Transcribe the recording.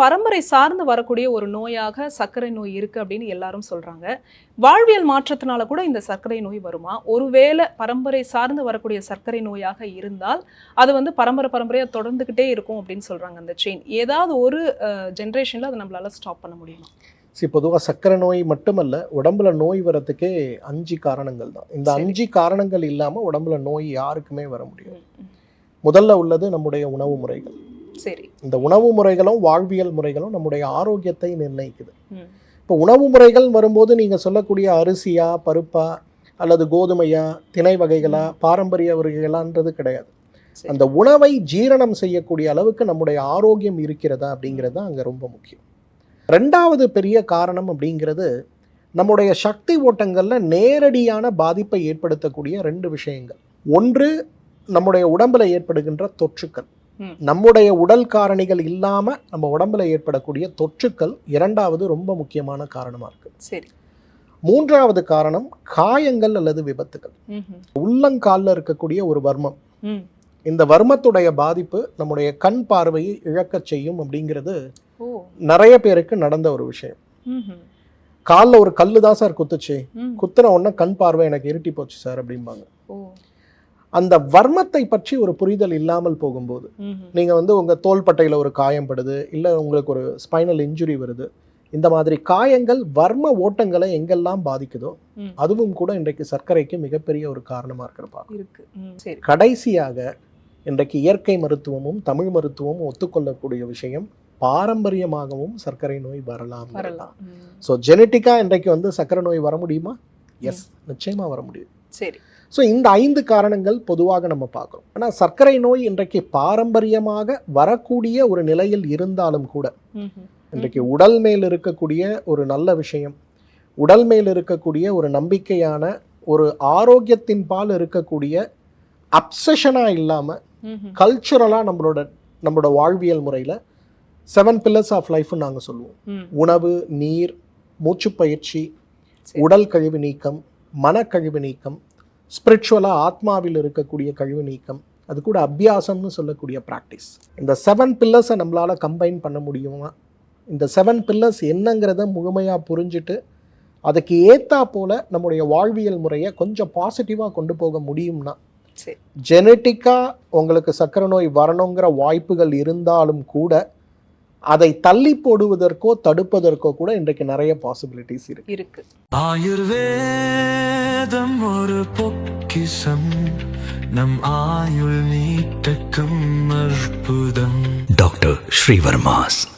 பரம்பரை சார்ந்து வரக்கூடிய ஒரு நோயாக சர்க்கரை நோய் இருக்கு அப்படின்னு எல்லாரும் சொல்றாங்க. வாழ்வியல் மாற்றத்தினால கூட இந்த சர்க்கரை நோய் வருமா? ஒருவேளை பரம்பரை சார்ந்து வரக்கூடிய சர்க்கரை நோயாக இருந்தால் அது வந்து பரம்பரை பரம்பரையா தொடர்ந்துகிட்டே இருக்கும் அப்படின்னு சொல்றாங்க அந்த செயின் ஏதாவது ஒரு ஜென்ரேஷன்ல அதை நம்மளால ஸ்டாப் பண்ண முடியுமா? சரி பொதுவாக சர்க்கரை நோய் மட்டுமல்ல உடம்புல நோய் வரத்துக்கே அஞ்சு காரணங்கள் தான். இந்த. அஞ்சு காரணங்கள் இல்லாமல் உடம்புல நோய் யாருக்குமே வர முடியாது. முதல்ல உள்ளது நம்முடைய உணவு முறைகள். சரி இந்த உணவு முறைகளும் வாழ்வியல் முறைகளும் நம்முடைய ஆரோக்கியத்தை நிர்ணயிக்குது. இப்போ உணவு முறைகள் வரும்போது நீங்கள் சொல்லக்கூடிய அரிசியா பருப்பா அல்லது கோதுமையா திணை வகைகளா பாரம்பரிய வகைகளான்றது கிடையாது. அந்த உணவை ஜீரணம் செய்யக்கூடிய அளவுக்கு நம்முடைய ஆரோக்கியம் இருக்கிறதா அப்படிங்கிறது தான் அங்கே ரொம்ப முக்கியம் ரெண்டாவது பெரிய காரணம் அப்படிங்கிறது நம்முடைய சக்தி ஓட்டங்களில் நேரடியான பாதிப்பை ஏற்படுத்தக்கூடிய ரெண்டு விஷயங்கள் ஒன்று நம்முடைய உடம்புல ஏற்படுகின்ற தொற்றுக்கள். நம்முடைய உடல் காரணிகள் இல்லாம நம்ம உடம்புல ஏற்படக்கூடிய தொற்றுக்கள் இரண்டாவது ரொம்ப முக்கியமான காரணமா இருக்கு. சரி. மூன்றாவது காரணம் காயங்கள் அல்லது விபத்துகள். உள்ளங்கால்ல இருக்கக்கூடிய ஒரு வர்மம். இந்த வர்மத்துடைய பாதிப்பு நம்முடைய கண் பார்வையை இழக்கச் செய்யும் அப்படிங்கிறது நிறைய பேருக்கு நடந்த ஒரு விஷயம். காலில் ஒரு கல்லு தான் சார் குத்துச்சு. குத்துன உடனே கண் பார்வை எனக்கு இருட்டி போச்சு சார் அப்படிம்பாங்க. அந்த வர்மத்தை பற்றி ஒரு புரிதல் இல்லாமல் போகும்போது ம்ஹும். நீங்க வந்து உங்க தோள்பட்டையில ஒரு காயம் படுது இல்ல உங்களுக்கு ஒரு ஸ்பைனல் இன்ஜுரி வருது இந்த மாதிரி காயங்கள் வர்ம ஓட்டங்களை எங்கெல்லாம் பாதிக்குதோ. அதுவும் கூட இன்றைக்கு சர்க்கரைக்கு மிகப்பெரிய ஒரு காரணமா இருக்கிறப்பா இருக்கு. கடைசியாக இன்றைக்கு இயற்கை மருத்துவமும் தமிழ் மருத்துவமும் ஒத்துக்கொள்ளக்கூடிய விஷயம் பாரம்பரியமாகவும் சர்க்கரை நோய் வரலாம். வரலாம். ஸோ ஜெனட்டிக்கா இன்றைக்கு வந்து சர்க்கரை நோய் வர முடியுமா? எஸ் நிச்சயமா வர முடியும். சரி. ஸோ இந்த ஐந்து காரணங்கள் பொதுவாக நம்ம பார்க்குறோம் ஆனால் சர்க்கரை நோய் இன்றைக்கு பாரம்பரியமாக வரக்கூடிய ஒரு நிலையில் இருந்தாலும் கூட. இன்றைக்கு உடல் மேல் இருக்கக்கூடிய ஒரு நல்ல விஷயம் உடல் மேல் இருக்கக்கூடிய ஒரு நம்பிக்கையான ஒரு ஆரோக்கியத்தின் பால் இருக்கக்கூடிய அப்சஷனாக இல்லாமல். கல்ச்சுரலாக நம்மளோட நம்மளோட வாழ்வியல் முறையில் செவன் பில்லர்ஸ் ஆஃப் லைஃப்னு நாங்கள் சொல்லுவோம். உணவு நீர் மூச்சுப்பயிற்சி சரி. உடல் கழிவு நீக்கம் மனக்கழிவு நீக்கம் ஸ்பிரிச்சுவலாக ஆத்மாவில் இருக்கக்கூடிய கழிவு நீக்கம் அது கூட அபியாசம்னு சொல்லக்கூடிய ப்ராக்டிஸ் இந்த செவன் பில்லர்ஸை நம்மளால் கம்பைன் பண்ண முடியுமா? இந்த செவன் பில்லர்ஸ் என்னங்கிறத முழுமையாக புரிஞ்சுட்டு அதுக்கு ஏத்தா போல நம்முடைய வாழ்வியல் முறையை கொஞ்சம் பாசிட்டிவாக கொண்டு போக முடியும்னா சரி. ஜெனட்டிக்காக உங்களுக்கு சர்க்கரை நோய் வரணுங்கிற வாய்ப்புகள் இருந்தாலும் கூட அதை தள்ளி போடுவதற்கோ தடுப்பதற்கோ கூட இன்றைக்கு நிறைய பாசிபிலிட்டிஸ் இருக்கு. இருக்கு. ஆயுர்வேதம் ஒரு பொக்கிஷம் நம் ஆயுள் நீட்டக்கும் அற்புதம். Dr. Srivarmas